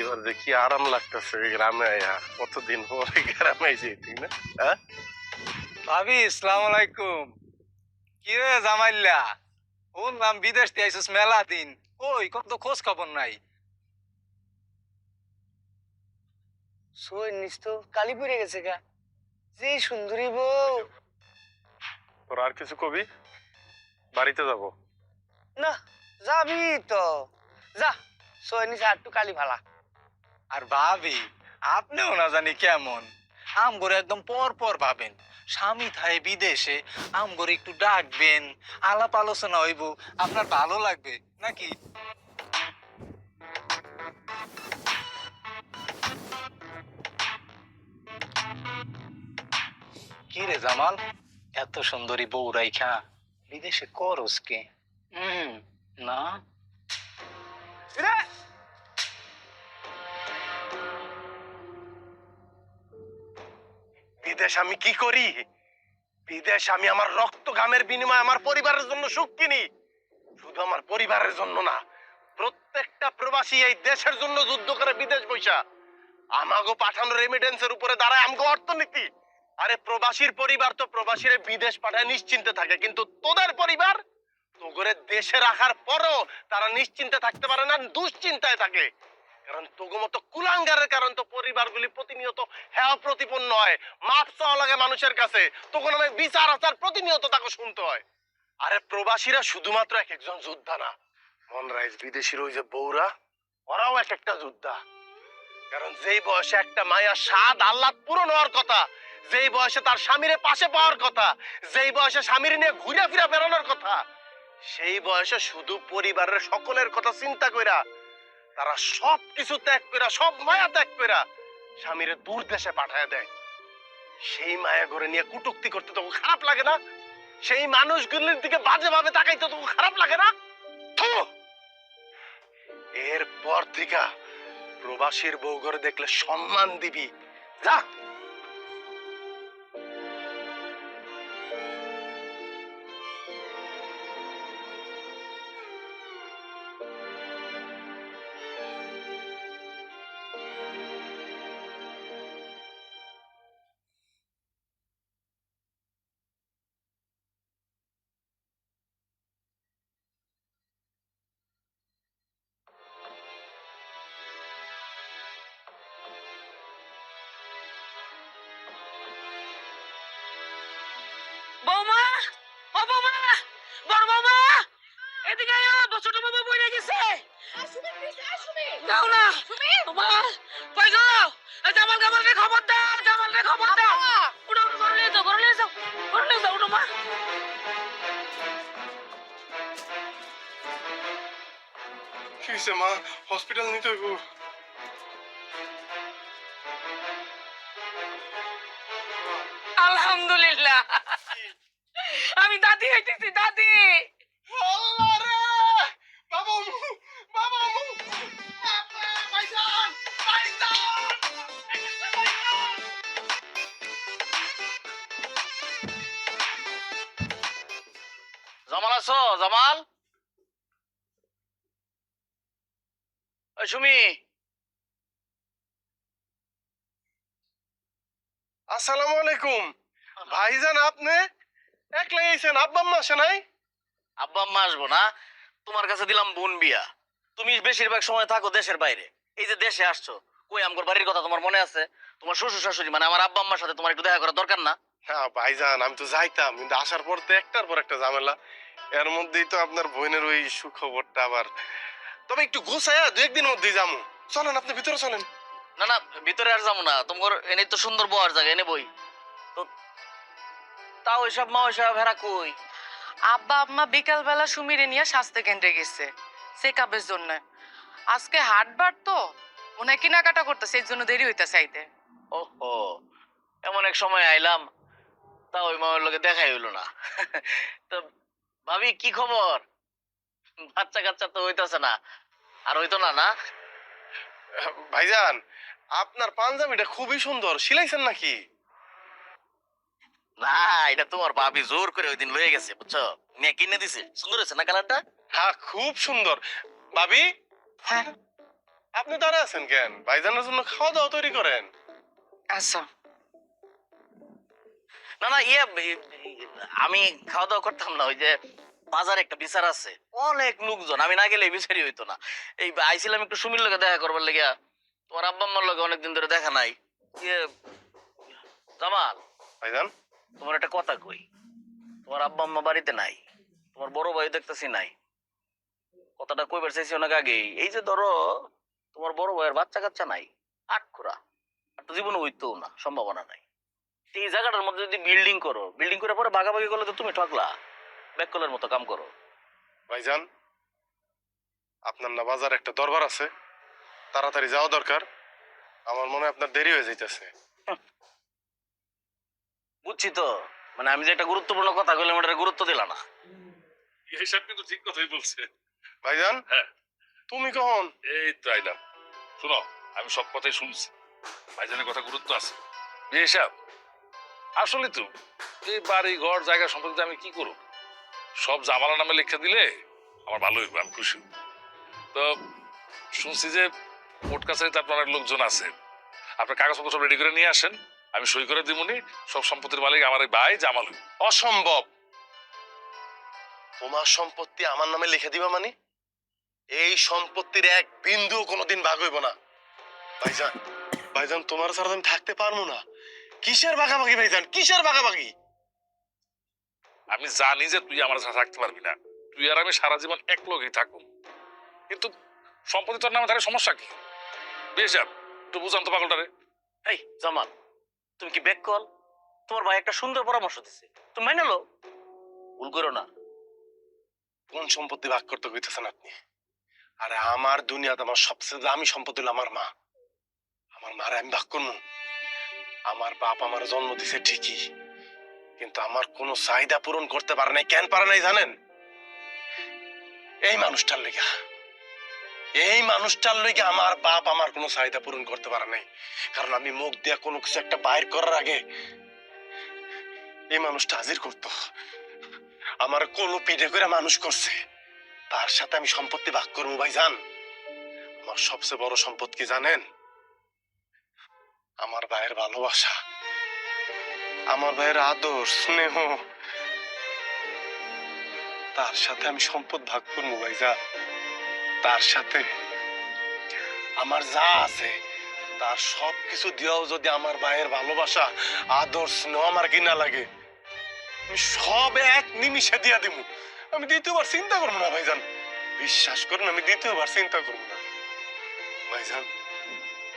এবার দেখি আরাম লাগতেছে গ্রামে আয়া। কতদিন পরে গ্রামে আইছি ঠিক না? হ্যাঁ ভাবি ইসলাম আলাইকুম কি রে জামাইল্লা? শুনলাম বিদেশ দিয়ে আইসিস মেলা দিন। ওই কত খোঁজ খবর নাই। সই নিস তো কালি পড়ে গেছে গা। যে সুন্দরী বউ। তোর আর কিছু কবি? বাড়িতে যাব। না যাবি তো। যা। কালি ভালা। আর ভাবি, আপনিও না জানি কেমন। আম করে একদম পর পর ভাবেন। স্বামী থাই বিদেশে আম করে একটু ডাকবেন, আলাপ আলোচনা হইব, আপনার ভালো লাগবে, নাকি? কি রে জামাল, এত সুন্দরী বউ রাইখা, বিদেশে করস কে? না? বিদেশ আমি কি করি? বিদেশ আমি আমার রক্ত ঘামের বিনিময়ে আমার পরিবারের জন্য সুখ কিনি? শুধু আমার পরিবারের জন্য না, প্রত্যেকটা প্রবাসী এই দেশের জন্য যুদ্ধ করে বিদেশ বৈশা। আমাগো পাঠানো রেমিটেন্সের উপরে দাঁড়ায় আমগো অর্থনীতি। আরে প্রবাসীর পরিবার তো প্রবাসীর বিদেশ পাঠায় নিশ্চিন্তে থাকে, কিন্তু তোদের পরিবার তোগরে দেশে রাখার পরও তারা নিশ্চিন্তে থাকতে পারে না, দুশ্চিন্তায় থাকে। কারণ তোগো মতো কুলাঙ্গারের কারণ তো পরিবারগুলি প্রতিনিয়ত হ্যাঁ প্রতিপন্ন হয়, মাপ চাওয়া লাগে মানুষের কাছে। তখন আমি বিচার, আচার প্রতিনিয়ত তাকে শুনতে হয়। আরে প্রবাসীরা শুধুমাত্র এক একজন যোদ্ধা না, মনরাইজ বিদেশির ওই যে বউরা, ওরাও এক একটা যোদ্ধা। কারণ যেই বয়সে একটা মায়া স্বাদ, আহ্লাদ পূরণ হওয়ার কথা, যেই বয়সে তার স্বামীরে পাশে পাওয়ার কথা, যেই বয়সে স্বামীর নিয়ে ঘুরে ফিরে বেরোনোর কথা সেই বয়সে শুধু পরিবারের সকলের কথা চিন্তা কইরা, তারা সব কিছু ত্যাগ কইরা, সব মায়া ত্যাগ কইরা স্বামীরে দূর দেশে পাঠায় দেয়। সেই মায়া করে নিয়ে কুটুক্তি করতে তো খারাপ লাগে না? সেই মানুষগুলির দিকে বাজে ভাবে তাকাইতে তো খারাপ লাগে না? থু! এরপর থেকে প্রবাসীর বউ ঘরে দেখলে সম্মান দিবি। যা! বৌমা ও বৌমা বড় বৌমা এদিকে আয় ছোট বৌমা বইরে গেছে। যাও না বৌমা কই গো? এই জামাল কামাল রে খবর দাও জামাল রে খবর দাও উঠো ঘরে নিয়ে যাও ঘরে নিয়ে যাও ঘরে নিয়ে যাও উঠো মা। কি হয়েছে মা? হসপিটাল নিতে হইব। আলহামদুলিল্লাহ আমি দাদি হইতেছি দাদি। জামাল আছো জামাল? সুমি। আসসালামু আলাইকুম। ভাইজান আপনি একলাই আইছেন আব্বা আম্মা আসে নাই? আব্বা আম্মা আসব না তোমার কাছে দিলাম বোন বিয়া। তুমি বেশিরভাগ সময় থাকো দেশের বাইরে। এই যে দেশে আসছো কই আমগর বাড়ির কথা তোমার মনে আছে? তোমার শ্বশুর শাশুড়ি মানে আমার আব্বা আম্মার সাথে তোমার একটু দেখা করা দরকার না? হ্যাঁ ভাইজান আমি তো যাইতাম কিন্তু আসার পর তো একটার পর একটা ঝামেলা। এর মধ্যেই তো আপনার বোনের ওই সুখবরটা আবার। তবে একটু গুছায়া দু একদিন মধ্যেই যামু। চলেন আপনি ভিতরে চলেন। না না ভিতরে আর যাব না। তোমার এনে তো সুন্দর বহার জায়গা এনে বই। তো তাও ওইসব মা ওইসব ভেড়া কই? আব্বা আম্মা বিকাল বেলা সুমিরে নিয়ে স্বাস্থ্য কেন্দ্রে গেছে চেক আপের জন্য। আজকে হাটবার তো মনে কেনাকাটা করতেছে এই জন্য দেরি হইতেছে আইতে। ওহো এমন এক সময় আইলাম তা ওই মামার লোকে দেখাই হইল না। তো ভাবি কি খবর? বাচ্চা কাচ্চা তো হইতাছে না আর হইতো না না? ভাইজান আপনার পাঞ্জাবিটা খুবই সুন্দর সিলাইছেন নাকি? না এটা তোমার ভাবি জোর করে ওই দিন লয়ে গেছে বুঝছ? নিয়ে কিনে দিছে। সুন্দর হয়েছে না কালারটা? হ্যাঁ খুব সুন্দর। ভাবি? হ্যাঁ। আপনি দাঁড়া আছেন কেন? ভাইজানের জন্য খাওয়া দাওয়া তৈরি করেন। আচ্ছা। না না ইয়ে আমি খাওয়া দাওয়া করতাম না ওই যে বাজারে একটা বিচার আছে। অনেক লোকজন আমি না গেলে বিচারই হইতো না। এই আইছিলাম একটু সুমির লগে দেখা করবার লেগে। তোমার আব্বা আম্মার লগে অনেকদিন ধরে দেখা নাই। ইয়ে জামাল। ভাইজান? তোমার একটা কথা কই। তোমার আব্বা আম্মা বাড়িতে নাই তোমার বড় ভাই দেখতেছি নাই। কথাটা কইবার চাইছি অনেক আগেই। এই যে ধরো তোমার বড় ভাইয়ের বাচ্চা কাচ্চা নাই আটখুরা। আর তো জীবনে হইতো না সম্ভাবনা নাই। এই জায়গাটার মধ্যে যদি বিল্ডিং করো বিল্ডিং করে পরে ভাগাভাগি করলে তো তুমি ঠকলা ব্যাককলের মতো কাম করো। ভাইজান আপনার না বাজার একটা দরবার আছে। তাড়াতাড়ি যাওয়া দরকার। আমার মনে হয় আপনার দেরি হয়ে যাইতেছে। বুঝছি তো? মানে আমি যে একটা গুরুত্বপূর্ণ কথা কইলাম এটা গুরুত্ব দিলা না। হিসাব কিন্তু ঠিক কথাই বলছে। ভাইজান? হ্যাঁ। তুমি কখন? এই তো আইলাম। শুনো আমি সব কথাই শুনছি। ভাইজানের কথা গুরুত্ব আছে। যে হিসাব আসলে তো এই বাড়ি ঘর জায়গা সম্পর্কে আমি কি করব? সব জামালা নামে লিখে দিলে আমার ভালো হইবে আমি খুশি তো শুনছি যে কোর্ট কাছারিতে আপনার অনেক লোকজন আছে। আপনার কাগজপত্র সব রেডি করে নিয়ে আসেন। আমি সই করে দিবনি সব সম্পত্তির মালিক আমার ভাই জামাল। অসম্ভব। তোমার সম্পত্তি আমার নামে লিখে দিবা মানে? এই সম্পত্তির এক বিন্দু কোনোদিন ভাগ হইব না। ভাইজান ভাইজান, তোমার ছাড়া আমি থাকতে পারব না। কিসের ভাগাভাগি ভাইজান? কিসের ভাগাভাগি? আমি জানি যে তুই আমার সাথে থাকতে পারবি না। তুই আর আমি সারা জীবন এক লগেই থাকুন কিন্তু সম্পত্তি তোর নামে তাহলে সমস্যা কি? বেশ একটু বুঝান তো পাগলটারে। এই, জামাল। তুমি কি ব্যাক কল? তোমার ভাই একটা সুন্দর পরামর্শ দিছে। তুমি মাইনে লো ভুল করো না। কোন সম্পত্তি ভাগ করতে কইতেছেন আপনি? আরে আমার দুনিয়াতে আমার সবচেয়ে দামি সম্পত্তি হলো আমার মা। আমার মারে আমি ভাগ করব আমার বাপ আমার জন্ম দিছে ঠিকই। কিন্তু আমার কোনো চাহিদা পূরণ করতে পারে নাই। কেন পারে নাই জানেন? এই মানুষটার লেগা। এই মানুষটার লেগে আমার বাপ আমার কোনো চাহিদা পূরণ করতে পারে নাই। কারণ আমি মুখ দিয়ে কোনো কিছু একটা বাইর করার আগে এই মানুষটা হাজির করতো। আমার কোন পিঠে করে মানুষ করছে। তার সাথে আমি সম্পত্তি ভাগ করব ভাই জান আমার সবচেয়ে বড় সম্পদ কি জানেন? আমার ভাইয়ের ভালোবাসা। আমার ভাইয়ের আদর, স্নেহ। তার সাথে আমি সম্পদ ভাগ করব ভাই জান তার সাথে আমার যা আছে, তার সব কিছু দিয়েও যদি আমার ভাইয়ের ভালোবাসা, আদর, স্নেহ আমার কিনা লাগে, আমি সব এক নিমিষে দিয়া দিব আমি দ্বিতীয়বার চিন্তা করব না, ভাইজান। বিশ্বাস করুন, আমি দ্বিতীয়বার চিন্তা করব না। ভাইজান,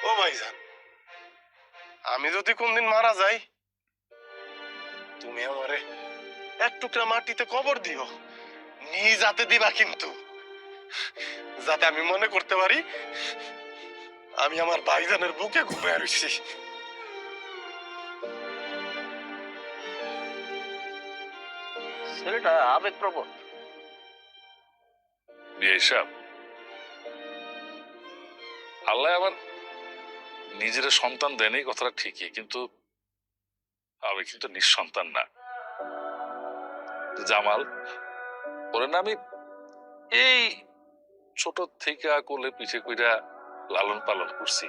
ও ভাইজান, আমি যদি কোনদিন মারা যাই, তুমি আমারে এক টুকরা মাটিতে কবর দিও। নিজ হাতে দিবা কিন্তু। যাতে আমি মনে করতে পারি আমি আমার ভাইজানের বুকে ঘুমিয়ে রয়েছি। ছেলেটা আবেগ প্রবণ বিয়ে আল্লাহ আবার নিজের সন্তান দেন এই কথাটা ঠিকই কিন্তু আমি কিন্তু নিঃসন্তান না। জামাল ওরে না আমি এই ছোট থেকে কোলে পিঠে কইরা লালন পালন করছি।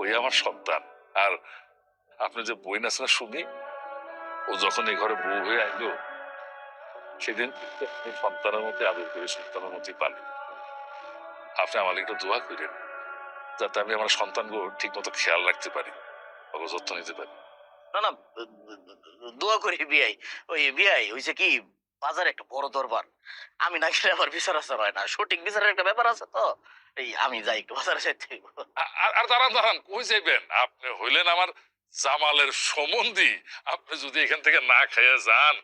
ওই আমার সন্তান। আর আপনি যে বই নাচ না শুনি, ও যখন এই ঘরে বউ হয়ে আইলো, সেদিন সন্তানের মধ্যে, আদর করে সন্তানের মধ্যে পালি আপনি আমার একটু দোয়া করেন, যাতে আমি আমার সন্তানগুলো ঠিক মতো খেয়াল রাখতে পারি যত্ন নিতে পারি। না না, দোয়া করি বিয়াই। ওই বিয়াই, হইছে কি, বাজারে একটা বড় দরবার। আমি না গেলে আমার বিচার আচার হয় না। সঠিক বিচারের একটা ব্যাপার আছে তো। এই আমি যাই একটু বাজারে হইব। আর- দাঁড়ান দাঁড়ান কই যাইবেন? আপনি হইলেন আমার জামালের সম্বন্ধী। আপনি যদি এখান থেকে না খেয়ে যান।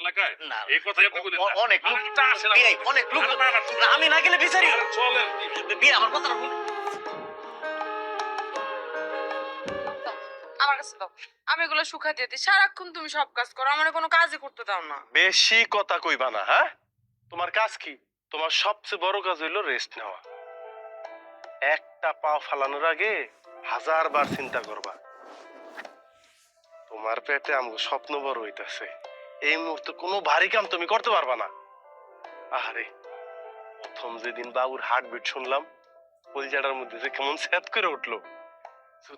এলাকায়? এই কথাই আপনি বললেন। অনেক লোক অনেক আমি না গেলে বিচারি। চলেন। আমার কথা আমার কাছে দাও। আমি এগুলো শুকা দিয়ে দিই। সারাক্ষণ তুমি সব কাজ করো, আমার কোনো কাজই করতে দাও না। বেশি কথা কইবা না হ্যাঁ? তোমার কাজ কি? তোমার সবচেয়ে বড় কাজ হইল রেস্ট নেওয়া। একটা ফালানোর আগে চিন্তা করবা। তোমার পেটে স্বপ্ন বড় হইতাছে। এই মুহূর্তে কোনো ভারী কাম তুমি করতে পারবা না। আরে প্রথম যেদিন বাবুর হার্ট বিট শুনলাম, কলজাটার মধ্যে যে কেমন স্যাত করে উঠল।